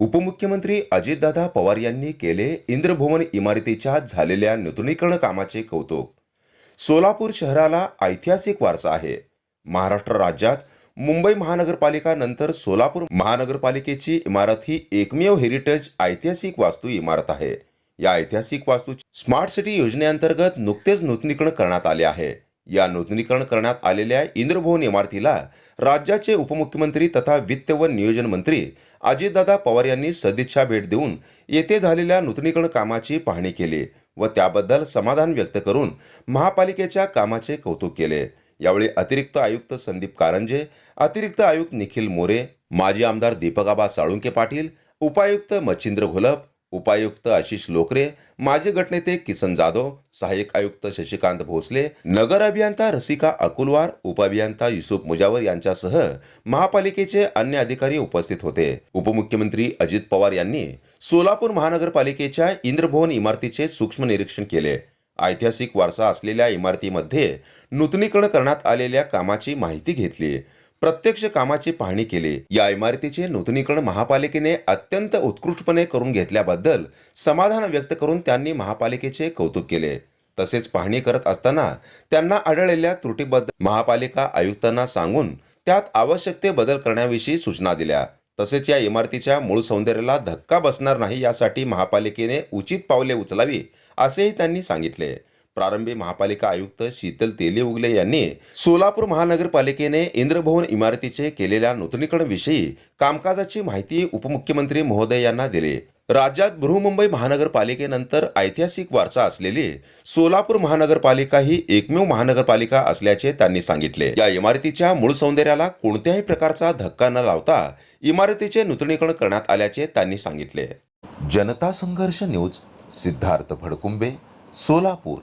उपमुख्यमंत्री अजितदादा पवार यांनी केले इंद्रभुवन इमारतीच्या झालेल्या नूतनीकरण कामाचे कौतुक. सोलापूर शहराला ऐतिहासिक वारसा आहे. महाराष्ट्र राज्यात मुंबई महानगरपालिका नंतर सोलापूर महानगरपालिकेची इमारत ही एकमेव हेरिटेज ऐतिहासिक वास्तू इमारत आहे. या ऐतिहासिक वास्तूची स्मार्ट सिटी योजनेअंतर्गत नुकतेच नूतनीकरण करण्यात आले आहे. या नूतनीकरण करण्यात आलेल्या इंद्रभवन इमारतीला राज्याचे उपमुख्यमंत्री तथा वित्त व नियोजन मंत्री अजितदादा पवार यांनी सदिच्छा भेट देऊन येथे झालेल्या नूतनीकरण कामाची पाहणी केली व त्याबद्दल समाधान व्यक्त करून महापालिकेच्या कामाचे कौतुक केले. यावेळी अतिरिक्त आयुक्त संदीप कारंजे अतिरिक्त आयुक्त निखिल मोरे माजी आमदार दीपकाबा साळुंके पाटील उपायुक्त मच्छिंद्र घोलप उपायुक्त आशिष लोकरे माजी गटनेते किसन जाधव सहाय्यक आयुक्त शशिकांत भोसले नगर अभियंता रसिका अकुलवार उपअभियंता युसुफ मुजावर यांच्यासह महापालिकेचे अन्य अधिकारी उपस्थित होते. उपमुख्यमंत्री अजित पवार यांनी सोलापूर महानगरपालिकेच्या इंद्रभवन इमारतीचे सूक्ष्म निरीक्षण केले. ऐतिहासिक वारसा असलेल्या इमारतीमध्ये नूतनीकरण करण्यात आलेल्या कामाची माहिती घेतली. प्रत्यक्ष कामाची पाहणी केली. या इमारतीचे नूतनीकरण महापालिकेने अत्यंत उत्कृष्टपणे करून घेतल्याबद्दल समाधान व्यक्त करून त्यांनी महापालिकेचे कौतुक केले. तसेच पाहणी करत असताना त्यांना आढळलेल्या त्रुटीबद्दल महापालिका आयुक्तांना सांगून त्यात आवश्यक ते बदल करण्याविषयी सूचना दिल्या. तसेच या इमारतीच्या मूळ सौंदर्याला धक्का बसणार नाही यासाठी महापालिकेने उचित पावले उचलावी असेही त्यांनी सांगितले. प्रारंभी महापालिका आयुक्त शीतल तेली उगले यांनी सोलापूर महानगरपालिकेने इंद्रभवन इमारतीचे केलेल्या नूतनीकरण विषयी कामकाजाची माहिती उपमुख्यमंत्री महोदय यांना दिली. राज्यात बृहमुंबई महानगरपालिकेनंतर ऐतिहासिक वारसा असलेली सोलापूर महानगरपालिका ही एकमेव महानगरपालिका असल्याचे त्यांनी सांगितले. या इमारतीच्या मूळ सौंदर्याला कोणत्याही प्रकारचा धक्का न लावता इमारतीचे नूतनीकरण करण्यात आल्याचे त्यांनी सांगितले. जनता संघर्ष न्यूज सिद्धार्थ भडकुंबे सोलापूर.